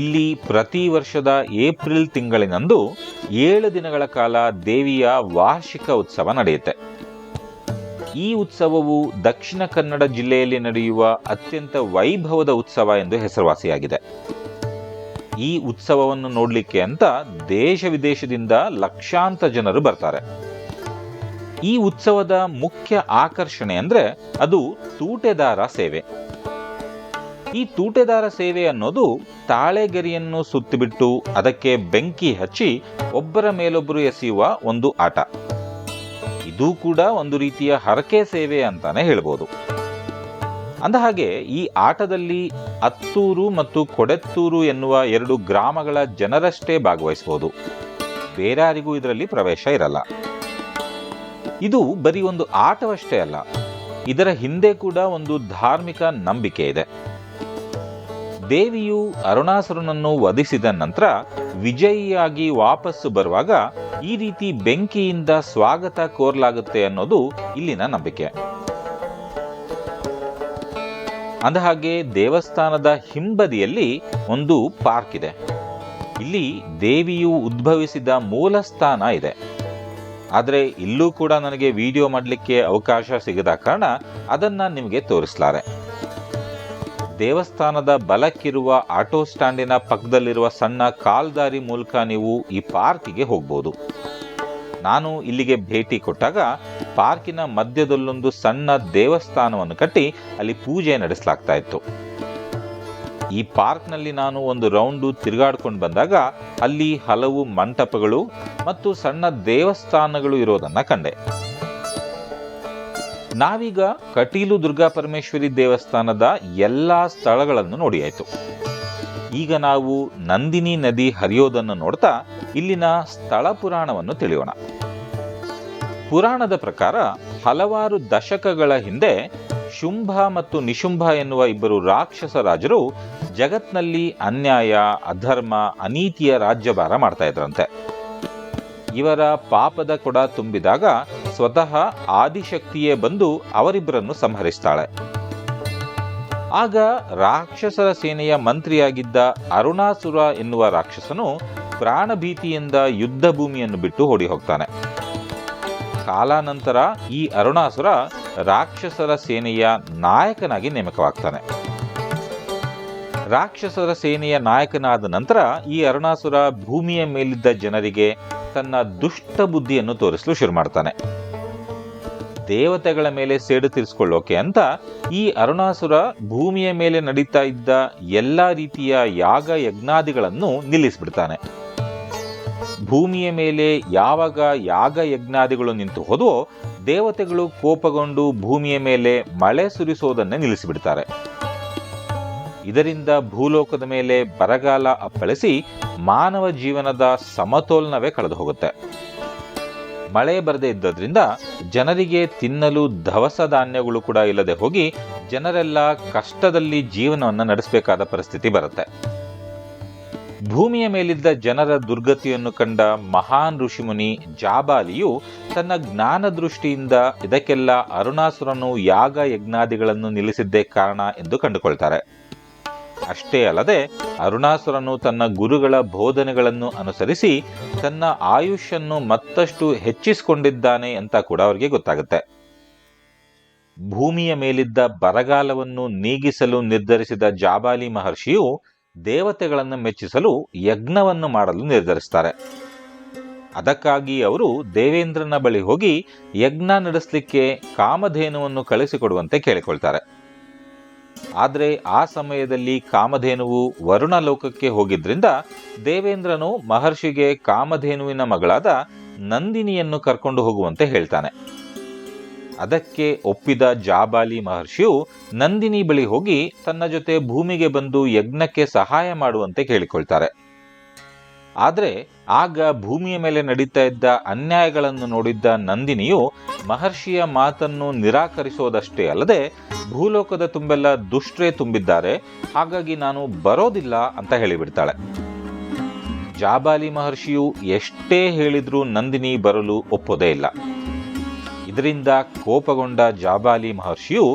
ಇಲ್ಲಿ ಪ್ರತಿ ವರ್ಷದ ಏಪ್ರಿಲ್ ತಿಂಗಳಿನಂದು ಏಳು ದಿನಗಳ ಕಾಲ ದೇವಿಯ ವಾರ್ಷಿಕ ಉತ್ಸವ ನಡೆಯುತ್ತೆ. ಈ ಉತ್ಸವವು ದಕ್ಷಿಣ ಕನ್ನಡ ಜಿಲ್ಲೆಯಲ್ಲಿ ನಡೆಯುವ ಅತ್ಯಂತ ವೈಭವದ ಉತ್ಸವ ಎಂದು ಹೆಸರುವಾಸಿಯಾಗಿದೆ. ಈ ಉತ್ಸವವನ್ನು ನೋಡಲಿಕ್ಕೆ ಅಂತ ದೇಶ ವಿದೇಶದಿಂದ ಲಕ್ಷಾಂತರ ಜನರು ಬರ್ತಾರೆ. ಈ ಉತ್ಸವದ ಮುಖ್ಯ ಆಕರ್ಷಣೆ ಅಂದ್ರೆ ಅದು ತೂಟೆದಾರ ಸೇವೆ. ಈ ತೂಟೆದಾರ ಸೇವೆ ಅನ್ನೋದು ತಾಳೆಗರಿಯನ್ನು ಸುತ್ತಿಬಿಟ್ಟು ಅದಕ್ಕೆ ಬೆಂಕಿ ಹಚ್ಚಿ ಒಬ್ಬರ ಮೇಲೊಬ್ಬರು ಎಸೆಯುವ ಒಂದು ಆಟ. ಇದು ಕೂಡ ಒಂದು ರೀತಿಯ ಹರಕೆ ಸೇವೆ ಅಂತಾನೆ ಹೇಳ್ಬೋದು. ಅಂದಹಾಗೆ, ಈ ಆಟದಲ್ಲಿ ಅತ್ತೂರು ಮತ್ತು ಕೊಡೆತ್ತೂರು ಎನ್ನುವ ಎರಡು ಗ್ರಾಮಗಳ ಜನರಷ್ಟೇ ಭಾಗವಹಿಸಬಹುದು ಬೇರಾರಿಗೂ ಇದರಲ್ಲಿ ಪ್ರವೇಶ ಇರಲ್ಲ. ಇದು ಬರೀ ಒಂದು ಆಟವಷ್ಟೇ ಅಲ್ಲ, ಇದರ ಹಿಂದೆ ಕೂಡ ಒಂದು ಧಾರ್ಮಿಕ ನಂಬಿಕೆ ಇದೆ. ದೇವಿಯು ಅರುಣಾಸುರನನ್ನು ವಧಿಸಿದ ನಂತರ ವಿಜಯಿಯಾಗಿ ವಾಪಸ್ಸು ಬರುವಾಗ ಈ ರೀತಿ ಬೆಂಕಿಯಿಂದ ಸ್ವಾಗತ ಕೋರಲಾಗುತ್ತೆ ಅನ್ನೋದು ಇಲ್ಲಿನ ನಂಬಿಕೆ. ಅಂದಹಾಗೆ ದೇವಸ್ಥಾನದ ಹಿಂಬದಿಯಲ್ಲಿ ಒಂದು ಪಾರ್ಕ್ ಇದೆ. ಇಲ್ಲಿ ದೇವಿಯು ಉದ್ಭವಿಸಿದ ಮೂಲ ಸ್ಥಾನ ಇದೆ. ಆದರೆ ಇಲ್ಲೂ ಕೂಡ ನನಗೆ ವಿಡಿಯೋ ಮಾಡಲಿಕ್ಕೆ ಅವಕಾಶ ಸಿಗದ ಕಾರಣ ಅದನ್ನು ನಿಮಗೆ ತೋರಿಸಲಾರೆ. ದೇವಸ್ಥಾನದ ಬಲಕ್ಕಿರುವ ಆಟೋ ಸ್ಟ್ಯಾಂಡಿನ ಪಕ್ಕದಲ್ಲಿರುವ ಸಣ್ಣ ಕಾಲ್ದಾರಿ ಮೂಲಕ ನೀವು ಈ ಪಾರ್ಕಿಗೆ ಹೋಗ್ಬೋದು. ನಾನು ಇಲ್ಲಿಗೆ ಭೇಟಿ ಕೊಟ್ಟಾಗ ಪಾರ್ಕಿನ ಮಧ್ಯದಲ್ಲೊಂದು ಸಣ್ಣ ದೇವಸ್ಥಾನವನ್ನು ಕಟ್ಟಿ ಅಲ್ಲಿ ಪೂಜೆ ನಡೆಸಲಾಗ್ತಾ ಇತ್ತು. ಈ ಪಾರ್ಕ್ನಲ್ಲಿ ನಾನು ಒಂದು ರೌಂಡು ತಿರುಗಾಡ್ಕೊಂಡು ಬಂದಾಗ ಅಲ್ಲಿ ಹಲವು ಮಂಟಪಗಳು ಮತ್ತು ಸಣ್ಣ ದೇವಸ್ಥಾನಗಳು ಇರೋದನ್ನು ಕಂಡೆ. ನಾವೀಗ ಕಟೀಲು ದುರ್ಗಾ ಪರಮೇಶ್ವರಿ ದೇವಸ್ಥಾನದ ಎಲ್ಲಾ ಸ್ಥಳಗಳನ್ನು ನೋಡಿಯಾಯ್ತು ಈಗ ನಾವು ನಂದಿನಿ ನದಿ ಹರಿಯೋದನ್ನು ನೋಡ್ತಾ ಇಲ್ಲಿನ ಸ್ಥಳ ಪುರಾಣವನ್ನು ತಿಳಿಯೋಣ. ಪುರಾಣದ ಪ್ರಕಾರ ಹಲವಾರು ದಶಕಗಳ ಹಿಂದೆ ಶುಂಭ ಮತ್ತು ನಿಶುಂಭ ಎನ್ನುವ ಇಬ್ಬರು ರಾಕ್ಷಸ ರಾಜರು ಜಗತ್ನಲ್ಲಿ ಅನ್ಯಾಯ, ಅಧರ್ಮ, ಅನೀತಿಯ ರಾಜ್ಯಭಾರ ಮಾಡ್ತಾ ಇದ್ರಂತೆ. ಇವರ ಪಾಪದ ಕೊಡ ತುಂಬಿದಾಗ ಸ್ವತಃ ಆದಿಶಕ್ತಿಯೇ ಬಂದು ಅವರಿಬ್ಬರನ್ನು ಸಂಹರಿಸ್ತಾಳೆ. ಆಗ ರಾಕ್ಷಸರ ಸೇನೆಯ ಮಂತ್ರಿಯಾಗಿದ್ದ ಅರುಣಾಸುರ ಎನ್ನುವ ರಾಕ್ಷಸನು ಪ್ರಾಣಭೀತಿಯಿಂದ ಯುದ್ಧ ಭೂಮಿಯನ್ನು ಬಿಟ್ಟು ಓಡಿ ಹೋಗ್ತಾನೆ ಕಾಲಾನಂತರ ಈ ಅರುಣಾಸುರ ರಾಕ್ಷಸರ ಸೇನೆಯ ನಾಯಕನಾಗಿ ನೇಮಕವಾಗ್ತಾನೆ. ರಾಕ್ಷಸರ ಸೇನೆಯ ನಾಯಕನಾದ ನಂತರ ಈ ಅರುಣಾಸುರ ಭೂಮಿಯ ಮೇಲಿದ್ದ ಜನರಿಗೆ ತನ್ನ ದುಷ್ಟ ಬುದ್ಧಿಯನ್ನು ತೋರಿಸಲು ಶುರು ಮಾಡ್ತಾನೆ. ದೇವತೆಗಳ ಮೇಲೆ ಸೇಡು ತೀರಿಸ್ಕೊಳ್ಳೋಕೆ ಅಂತ ಈ ಅರುಣಾಸುರ ಭೂಮಿಯ ಮೇಲೆ ನಡೀತಾ ಇದ್ದ ಎಲ್ಲ ರೀತಿಯ ಯಾಗ ಯಜ್ಞಾದಿಗಳನ್ನು ನಿಲ್ಲಿಸಿಬಿಡ್ತಾನೆ. ಭೂಮಿಯ ಮೇಲೆ ಯಾವಾಗ ಯಾಗ ಯಜ್ಞಾದಿಗಳು ನಿಂತು ಹೋದೋ ದೇವತೆಗಳು ಕೋಪಗೊಂಡು ಭೂಮಿಯ ಮೇಲೆ ಮಳೆ ಸುರಿಸೋದನ್ನೇ ನಿಲ್ಲಿಸಿಬಿಡ್ತಾರೆ. ಇದರಿಂದ ಭೂಲೋಕದ ಮೇಲೆ ಬರಗಾಲ ಅಪ್ಪಳಿಸಿ ಮಾನವ ಜೀವನದ ಸಮತೋಲನವೇ ಕಳೆದು ಹೋಗುತ್ತೆ. ಮಳೆ ಬರದೇ ಇದ್ದದ್ರಿಂದ ಜನರಿಗೆ ತಿನ್ನಲು ದವಸ ಧಾನ್ಯಗಳು ಕೂಡ ಇಲ್ಲದೆ ಹೋಗಿ ಜನರೆಲ್ಲ ಕಷ್ಟದಲ್ಲಿ ಜೀವನವನ್ನು ನಡೆಸಬೇಕಾದ ಪರಿಸ್ಥಿತಿ ಬರುತ್ತೆ. ಭೂಮಿಯ ಮೇಲಿದ್ದ ಜನರ ದುರ್ಗತಿಯನ್ನು ಕಂಡ ಮಹಾನ್ ಋಷಿಮುನಿ ಜಾಬಾಲಿಯು ತನ್ನ ಜ್ಞಾನ ದೃಷ್ಟಿಯಿಂದ ಇದಕ್ಕೆಲ್ಲ ಅರುಣಾಸುರನು ಯಾಗ ಯಜ್ಞಾದಿಗಳನ್ನು ನಿಲ್ಲಿಸಿದ್ದೇ ಕಾರಣ ಎಂದು ಕಂಡುಕೊಳ್ತಾರೆ. ಅಷ್ಟೇ ಅಲ್ಲದೆ ಅರುಣಾಸುರನು ತನ್ನ ಗುರುಗಳ ಬೋಧನೆಗಳನ್ನು ಅನುಸರಿಸಿ ತನ್ನ ಆಯುಷ್ಯನ್ನು ಮತ್ತಷ್ಟು ಹೆಚ್ಚಿಸಿಕೊಂಡಿದ್ದಾನೆ ಅಂತ ಕೂಡ ಅವರಿಗೆ ಗೊತ್ತಾಗುತ್ತೆ. ಭೂಮಿಯ ಮೇಲಿದ್ದ ಬರಗಾಲವನ್ನು ನೀಗಿಸಲು ನಿರ್ಧರಿಸಿದ ಜಾಬಾಲಿ ಮಹರ್ಷಿಯು ದೇವತೆಗಳನ್ನು ಮೆಚ್ಚಿಸಲು ಯಜ್ಞವನ್ನು ಮಾಡಲು ನಿರ್ಧರಿಸ್ತಾರೆ. ಅದಕ್ಕಾಗಿ ಅವರು ದೇವೇಂದ್ರನ ಬಳಿ ಹೋಗಿ ಯಜ್ಞ ನಡೆಸಲಿಕ್ಕೆ ಕಾಮಧೇನುವನ್ನು ಕಳಿಸಿಕೊಡುವಂತೆ ಕೇಳಿಕೊಳ್ತಾರೆ. ಆದರೆ ಆ ಸಮಯದಲ್ಲಿ ಕಾಮಧೇನುವು ವರುಣ ಲೋಕಕ್ಕೆ ಹೋಗಿದ್ರಿಂದ ದೇವೇಂದ್ರನು ಮಹರ್ಷಿಗೆ ಕಾಮಧೇನುವಿನ ಮಗಳಾದ ನಂದಿನಿಯನ್ನು ಕರ್ಕೊಂಡು ಹೋಗುವಂತೆ ಹೇಳ್ತಾನೆ. ಅದಕ್ಕೆ ಒಪ್ಪಿದ ಜಾಬಾಲಿ ಮಹರ್ಷಿಯು ನಂದಿನಿ ಬಳಿ ಹೋಗಿ ತನ್ನ ಜೊತೆ ಭೂಮಿಗೆ ಬಂದು ಯಜ್ಞಕ್ಕೆ ಸಹಾಯ ಮಾಡುವಂತೆ ಕೇಳಿಕೊಳ್ತಾರೆ. ಆದರೆ ಆಗ ಭೂಮಿಯ ಮೇಲೆ ನಡೀತಾ ಇದ್ದ ಅನ್ಯಾಯಗಳನ್ನು ನೋಡಿದ್ದ ನಂದಿನಿಯು ಮಹರ್ಷಿಯ ಮಾತನ್ನು ನಿರಾಕರಿಸೋದಷ್ಟೇ ಅಲ್ಲದೆ ಭೂಲೋಕದ ತುಂಬೆಲ್ಲ ದುಷ್ಟ್ರೇ ತುಂಬಿದ್ದಾರೆ, ಹಾಗಾಗಿ ನಾನು ಬರೋದಿಲ್ಲ ಅಂತ ಹೇಳಿಬಿಡ್ತಾಳೆ. ಜಾಬಾಲಿ ಮಹರ್ಷಿಯು ಎಷ್ಟೇ ಹೇಳಿದ್ರೂ ನಂದಿನಿ ಬರಲು ಒಪ್ಪೋದೇ ಇಲ್ಲ. ಇದರಿಂದ ಕೋಪಗೊಂಡ ಜಾಬಾಲಿ ಮಹರ್ಷಿಯು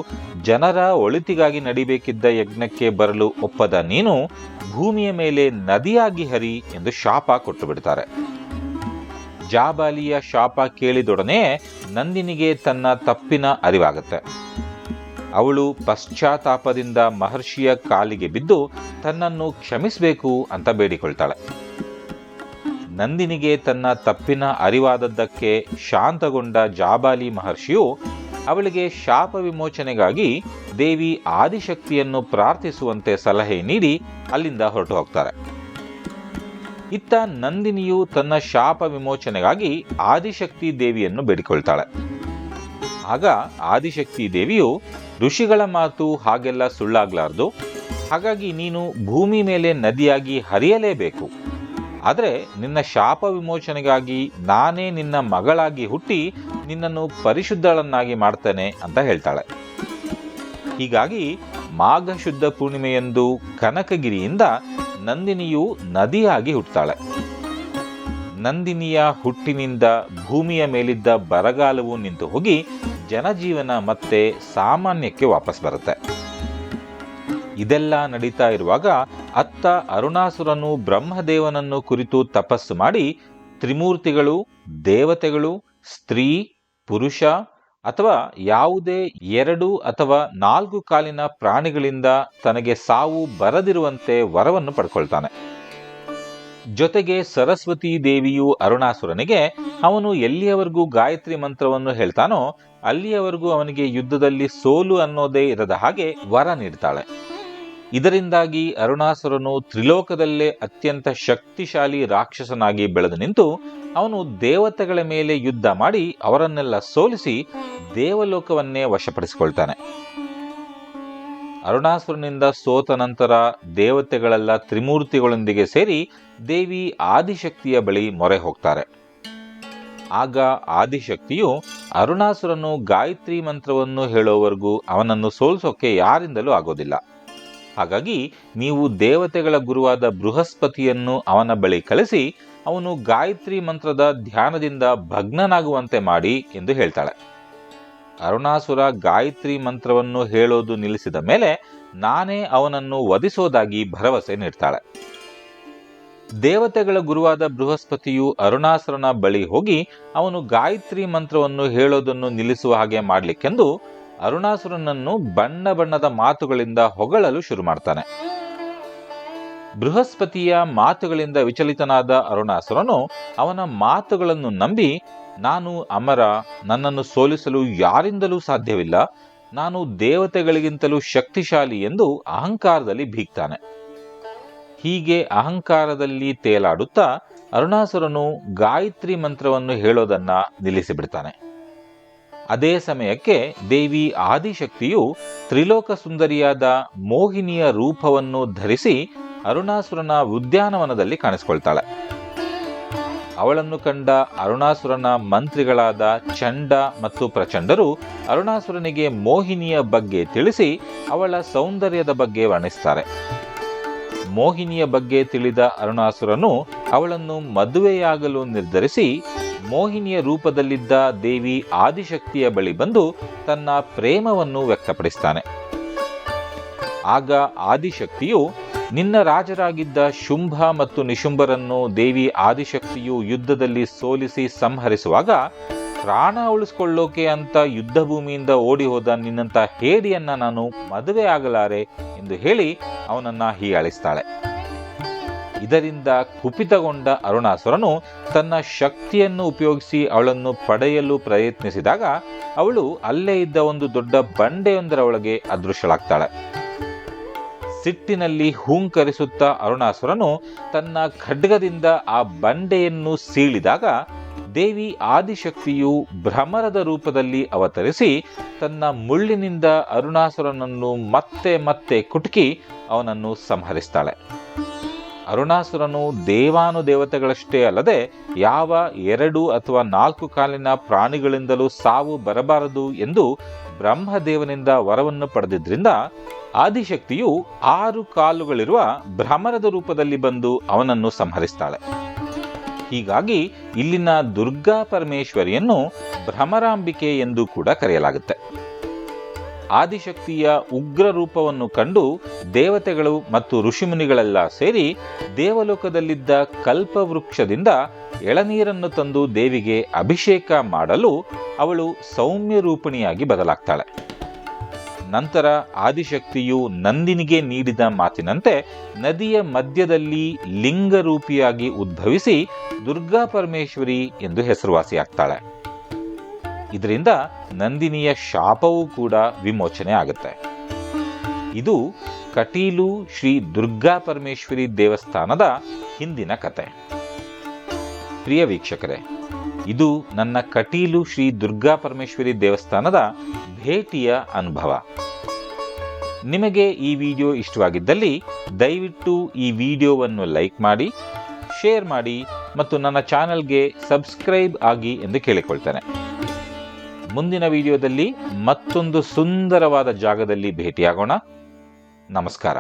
ಜನರ ಒಳಿತಿಗಾಗಿ ನಡಿಬೇಕಿದ್ದ ಯಜ್ಞಕ್ಕೆ ಬರಲು ಒಪ್ಪದ ನೀನು ಭೂಮಿಯ ಮೇಲೆ ನದಿಯಾಗಿ ಹರಿ ಎಂದು ಶಾಪ ಕೊಟ್ಟು ಬಿಡ್ತಾರೆ. ಜಾಬಾಲಿಯ ಶಾಪ ಕೇಳಿದೊಡನೆ ನಂದಿನಿಗೆ ತನ್ನ ತಪ್ಪಿನ ಅರಿವಾಗುತ್ತೆ. ಅವಳು ಪಶ್ಚಾತ್ತಾಪದಿಂದ ಮಹರ್ಷಿಯ ಕಾಲಿಗೆ ಬಿದ್ದು ತನ್ನನ್ನು ಕ್ಷಮಿಸಬೇಕು ಅಂತ ಬೇಡಿಕೊಳ್ತಾಳೆ. ನಂದಿನಿಗೆ ತನ್ನ ತಪ್ಪಿನ ಅರಿವಾದದ್ದಕ್ಕೆ ಶಾಂತಗೊಂಡ ಜಾಬಾಲಿ ಮಹರ್ಷಿಯು ಅವಳಿಗೆ ಶಾಪ ವಿಮೋಚನೆಗಾಗಿ ದೇವಿ ಆದಿಶಕ್ತಿಯನ್ನು ಪ್ರಾರ್ಥಿಸುವಂತೆ ಸಲಹೆ ನೀಡಿ ಅಲ್ಲಿಂದ ಹೊರಟು ಹೋಗ್ತಾರೆ. ಇತ್ತ ನಂದಿನಿಯು ತನ್ನ ಶಾಪ ವಿಮೋಚನೆಗಾಗಿ ಆದಿಶಕ್ತಿ ದೇವಿಯನ್ನು ಬೇಡಿಕೊಳ್ತಾಳೆ. ಆಗ ಆದಿಶಕ್ತಿ ದೇವಿಯು ಋಷಿಗಳ ಮಾತು ಹಾಗೆಲ್ಲ ಸುಳ್ಳಾಗ್ಲಾರ್ದು, ಹಾಗಾಗಿ ನೀನು ಭೂಮಿ ಮೇಲೆ ನದಿಯಾಗಿ ಹರಿಯಲೇಬೇಕು. ಆದರೆ ನಿನ್ನ ಶಾಪ ವಿಮೋಚನೆಗಾಗಿ ನಾನೇ ನಿನ್ನ ಮಗಳಾಗಿ ಹುಟ್ಟಿ ನಿನ್ನನ್ನು ಪರಿಶುದ್ಧಳನ್ನಾಗಿ ಮಾಡ್ತೇನೆ ಅಂತ ಹೇಳ್ತಾಳೆ. ಹೀಗಾಗಿ ಮಾಘ ಶುದ್ಧ ಪೂರ್ಣಿಮೆಯಂದು ಕನಕಗಿರಿಯಿಂದ ನಂದಿನಿಯು ನದಿಯಾಗಿ ಹುಟ್ಟುತ್ತಾಳೆ ನಂದಿನಿಯ ಹುಟ್ಟಿನಿಂದ ಭೂಮಿಯ ಮೇಲಿದ್ದ ಬರಗಾಲವು ನಿಂತು ಹೋಗಿ ಜನಜೀವನ ಮತ್ತೆ ಸಾಮಾನ್ಯಕ್ಕೆ ವಾಪಸ್ ಬರುತ್ತೆ. ಇದೆಲ್ಲ ನಡೀತಾ ಇರುವಾಗ ಅತ್ತ ಅರುಣಾಸುರನು ಬ್ರಹ್ಮದೇವನನ್ನು ಕುರಿತು ತಪಸ್ಸು ಮಾಡಿ ತ್ರಿಮೂರ್ತಿಗಳು, ದೇವತೆಗಳು, ಸ್ತ್ರೀ, ಪುರುಷ ಅಥವಾ ಯಾವುದೇ ಎರಡು ಅಥವಾ ನಾಲ್ಕು ಕಾಲಿನ ಪ್ರಾಣಿಗಳಿಂದ ತನಗೆ ಸಾವು ಬರದಿರುವಂತೆ ವರವನ್ನು ಪಡ್ಕೊಳ್ತಾನೆ. ಜೊತೆಗೆ ಸರಸ್ವತಿ ದೇವಿಯು ಅರುಣಾಸುರನಿಗೆ, ಅವನು ಎಲ್ಲಿಯವರೆಗೂ ಗಾಯತ್ರಿ ಮಂತ್ರವನ್ನು ಹೇಳ್ತಾನೋ ಅಲ್ಲಿಯವರೆಗೂ ಅವನಿಗೆ ಯುದ್ಧದಲ್ಲಿ ಸೋಲು ಅನ್ನೋದೇ ಇರದ ಹಾಗೆ ವರ ನೀಡ್ತಾಳೆ. ಇದರಿಂದಾಗಿ ಅರುಣಾಸುರನು ತ್ರಿಲೋಕದಲ್ಲೇ ಅತ್ಯಂತ ಶಕ್ತಿಶಾಲಿ ರಾಕ್ಷಸನಾಗಿ ಬೆಳೆದು ನಿಂತು ಅವನು ದೇವತೆಗಳ ಮೇಲೆ ಯುದ್ಧ ಮಾಡಿ ಅವರನ್ನೆಲ್ಲ ಸೋಲಿಸಿ ದೇವಲೋಕವನ್ನೇ ವಶಪಡಿಸಿಕೊಳ್ತಾನೆ. ಅರುಣಾಸುರನಿಂದ ಸೋತ ನಂತರ ದೇವತೆಗಳೆಲ್ಲ ತ್ರಿಮೂರ್ತಿಗಳೊಂದಿಗೆ ಸೇರಿ ದೇವಿ ಆದಿಶಕ್ತಿಯ ಬಳಿ ಮೊರೆ ಹೋಗ್ತಾರೆ. ಆಗ ಆದಿಶಕ್ತಿಯು ಅರುಣಾಸುರನು ಗಾಯತ್ರಿ ಮಂತ್ರವನ್ನು ಹೇಳೋವರೆಗೂ ಅವನನ್ನು ಸೋಲಿಸೋಕೆ ಯಾರಿಂದಲೂ ಆಗೋದಿಲ್ಲ. ಹಾಗಾಗಿ ನೀವು ದೇವತೆಗಳ ಗುರುವಾದ ಬೃಹಸ್ಪತಿಯನ್ನು ಅವನ ಬಳಿ ಕಳಿಸಿ, ಅವನು ಗಾಯತ್ರಿ ಮಂತ್ರದ ಧ್ಯಾನದಿಂದ ಭಗ್ನನಾಗುವಂತೆ ಮಾಡಿ ಎಂದು ಹೇಳ್ತಾಳೆ. ಅರುಣಾಸುರ ಗಾಯತ್ರಿ ಮಂತ್ರವನ್ನು ಹೇಳೋದು ನಿಲ್ಲಿಸಿದ ಮೇಲೆ ನಾನೇ ಅವನನ್ನು ವಧಿಸೋದಾಗಿ ಭರವಸೆ ನೀಡ್ತಾಳೆ. ದೇವತೆಗಳ ಗುರುವಾದ ಬೃಹಸ್ಪತಿಯು ಅರುಣಾಸುರನ ಬಳಿ ಹೋಗಿ ಅವನು ಗಾಯತ್ರಿ ಮಂತ್ರವನ್ನು ಹೇಳೋದನ್ನು ನಿಲ್ಲಿಸುವ ಹಾಗೆ ಮಾಡಲಿಕ್ಕೆಂದು ಅರುಣಾಸುರನನ್ನು ಬಣ್ಣ ಬಣ್ಣದ ಮಾತುಗಳಿಂದ ಹೊಗಳಲು ಶುರು ಮಾಡ್ತಾನೆ. ಬೃಹಸ್ಪತಿಯ ಮಾತುಗಳಿಂದ ವಿಚಲಿತನಾದ ಅರುಣಾಸುರನು ಅವನ ಮಾತುಗಳನ್ನು ನಂಬಿ, ನಾನು ಅಮರ, ನನ್ನನ್ನು ಸೋಲಿಸಲು ಯಾರಿಂದಲೂ ಸಾಧ್ಯವಿಲ್ಲ. ನಾನು ದೇವತೆಗಳಿಗಿಂತಲೂ ಶಕ್ತಿಶಾಲಿ ಎಂದು ಅಹಂಕಾರದಲ್ಲಿ ಬೀಗ್ತಾನೆ ಹೀಗೆ ಅಹಂಕಾರದಲ್ಲಿ ತೇಲಾಡುತ್ತಾ ಅರುಣಾಸುರನು ಗಾಯತ್ರಿ ಮಂತ್ರವನ್ನು ಹೇಳೋದನ್ನ ನಿಲ್ಲಿಸಿಬಿಡ್ತಾನೆ. ಅದೇ ಸಮಯಕ್ಕೆ ದೇವಿ ಆದಿಶಕ್ತಿಯು ತ್ರಿಲೋಕ ಸುಂದರಿಯಾದ ಮೋಹಿನಿಯ ರೂಪವನ್ನು ಧರಿಸಿ ಅರುಣಾಸುರನ ಉದ್ಯಾನವನದಲ್ಲಿ ಕಾಣಿಸ್ಕೊಳ್ತಾಳೆ. ಅವಳನ್ನು ಕಂಡ ಅರುಣಾಸುರನ ಮಂತ್ರಿಗಳಾದ ಚಂಡ ಮತ್ತು ಪ್ರಚಂಡರು ಅರುಣಾಸುರನಿಗೆ ಮೋಹಿನಿಯ ಬಗ್ಗೆ ತಿಳಿಸಿ ಅವಳ ಸೌಂದರ್ಯದ ಬಗ್ಗೆ ವರ್ಣಿಸ್ತಾರೆ. ಮೋಹಿನಿಯ ಬಗ್ಗೆ ತಿಳಿದ ಅರುಣಾಸುರನು ಅವಳನ್ನು ಮದುವೆಯಾಗಲು ನಿರ್ಧರಿಸಿ ಮೋಹಿನಿಯ ರೂಪದಲ್ಲಿದ್ದ ದೇವಿ ಆದಿಶಕ್ತಿಯ ಬಳಿ ಬಂದು ತನ್ನ ಪ್ರೇಮವನ್ನು ವ್ಯಕ್ತಪಡಿಸ್ತಾನೆ. ಆಗ ಆದಿಶಕ್ತಿಯು ನಿನ್ನ ರಾಜರಾಗಿದ್ದ ಶುಂಭ ಮತ್ತು ನಿಶುಂಭರನ್ನು ದೇವಿ ಆದಿಶಕ್ತಿಯು ಯುದ್ಧದಲ್ಲಿ ಸೋಲಿಸಿ ಸಂಹರಿಸುವಾಗ, ಪ್ರಾಣ ಉಳಿಸ್ಕೊಳ್ಳೋಕೆ ಅಂತ ಯುದ್ಧ ಭೂಮಿಯಿಂದ ಓಡಿ ಹೋದ ನಿನ್ನಂತ ಹೇಡಿಯನ್ನ ನಾನು ಮದುವೆ ಆಗಲಾರೆ ಎಂದು ಹೇಳಿ ಅವನನ್ನ ಹೀಯಾಳಿಸ್ತಾಳೆ. ಇದರಿಂದ ಕುಪಿತಗೊಂಡ ಅರುಣಾಸುರನು ತನ್ನ ಶಕ್ತಿಯನ್ನು ಉಪಯೋಗಿಸಿ ಅವಳನ್ನು ಪಡೆಯಲು ಪ್ರಯತ್ನಿಸಿದಾಗ ಅವಳು ಅಲ್ಲೇ ಇದ್ದ ಒಂದು ದೊಡ್ಡ ಬಂಡೆಯೊಂದರ ಒಳಗೆ ಅದೃಶ್ಯಳಾಗ್ತಾಳೆ. ಸಿಟ್ಟಿನಲ್ಲಿ ಹೂಂಕರಿಸುತ್ತಾ ಅರುಣಾಸುರನು ತನ್ನ ಖಡ್ಗದಿಂದ ಆ ಬಂಡೆಯನ್ನು ಸೀಳಿದಾಗ ದೇವಿ ಆದಿಶಕ್ತಿಯು ಭ್ರಮರದ ರೂಪದಲ್ಲಿ ಅವತರಿಸಿ ತನ್ನ ಮುಳ್ಳಿನಿಂದ ಅರುಣಾಸುರನನ್ನು ಮತ್ತೆ ಮತ್ತೆ ಕುಟುಕಿ ಅವನನ್ನು ಸಂಹರಿಸ್ತಾಳೆ. ಅರುಣಾಸುರನು ದೇವಾನು ದೇವತೆಗಳಷ್ಟೇ ಅಲ್ಲದೆ ಯಾವ ಎರಡು ಅಥವಾ ನಾಲ್ಕು ಕಾಲಿನ ಪ್ರಾಣಿಗಳಿಂದಲೂ ಸಾವು ಬರಬಾರದು ಎಂದು ಬ್ರಹ್ಮದೇವನಿಂದ ವರವನ್ನು ಪಡೆದಿದ್ದರಿಂದ ಆದಿಶಕ್ತಿಯು ಆರು ಕಾಲುಗಳಿರುವ ಭ್ರಮರದ ರೂಪದಲ್ಲಿ ಬಂದು ಅವನನ್ನು ಸಂಹರಿಸ್ತಾಳೆ. ಹೀಗಾಗಿ ಇಲ್ಲಿನ ದುರ್ಗಾ ಪರಮೇಶ್ವರಿಯನ್ನು ಭ್ರಮರಾಂಬಿಕೆ ಎಂದು ಕೂಡ ಕರೆಯಲಾಗುತ್ತೆ. ಆದಿಶಕ್ತಿಯ ಉಗ್ರ ರೂಪವನ್ನು ಕಂಡು ದೇವತೆಗಳು ಮತ್ತು ಋಷಿಮುನಿಗಳೆಲ್ಲ ಸೇರಿ ದೇವಲೋಕದಲ್ಲಿದ್ದ ಕಲ್ಪವೃಕ್ಷದಿಂದ ಎಳನೀರನ್ನು ತಂದು ದೇವಿಗೆ ಅಭಿಷೇಕ ಮಾಡಲು ಅವಳು ಸೌಮ್ಯ ರೂಪಿಣಿಯಾಗಿ ಬದಲಾಗ್ತಾಳೆ. ನಂತರ ಆದಿಶಕ್ತಿಯು ನಂದಿನಿಗೆ ನೀಡಿದ ಮಾತಿನಂತೆ ನದಿಯ ಮಧ್ಯದಲ್ಲಿ ಲಿಂಗರೂಪಿಯಾಗಿ ಉದ್ಭವಿಸಿ ದುರ್ಗಾ ಪರಮೇಶ್ವರಿ ಎಂದು ಹೆಸರುವಾಸಿಯಾಗ್ತಾಳೆ. ಇದರಿಂದ ನಂದಿನಿಯ ಶಾಪವೂ ಕೂಡ ವಿಮೋಚನೆ ಆಗುತ್ತೆ. ಇದು ಕಟೀಲು ಶ್ರೀ ದುರ್ಗಾ ಪರಮೇಶ್ವರಿ ದೇವಸ್ಥಾನದ ಹಿಂದಿನ ಕತೆ. ಪ್ರಿಯ ವೀಕ್ಷಕರೇ, ಇದು ನನ್ನ ಕಟೀಲು ಶ್ರೀ ದುರ್ಗಾ ಪರಮೇಶ್ವರಿ ದೇವಸ್ಥಾನದ ಭೇಟಿಯ ಅನುಭವ. ನಿಮಗೆ ಈ ವಿಡಿಯೋ ಇಷ್ಟವಾಗಿದ್ದಲ್ಲಿ ದಯವಿಟ್ಟು ಈ ವಿಡಿಯೋವನ್ನು ಲೈಕ್ ಮಾಡಿ, ಶೇರ್ ಮಾಡಿ ಮತ್ತು ನನ್ನ ಚಾನೆಲ್ಗೆ ಸಬ್ಸ್ಕ್ರೈಬ್ ಆಗಿ ಎಂದು ಕೇಳಿಕೊಳ್ತೇನೆ. ಮುಂದಿನ ವಿಡಿಯೋದಲ್ಲಿ ಮತ್ತೊಂದು ಸುಂದರವಾದ ಜಾಗದಲ್ಲಿ ಭೇಟಿಯಾಗೋಣ. ನಮಸ್ಕಾರ.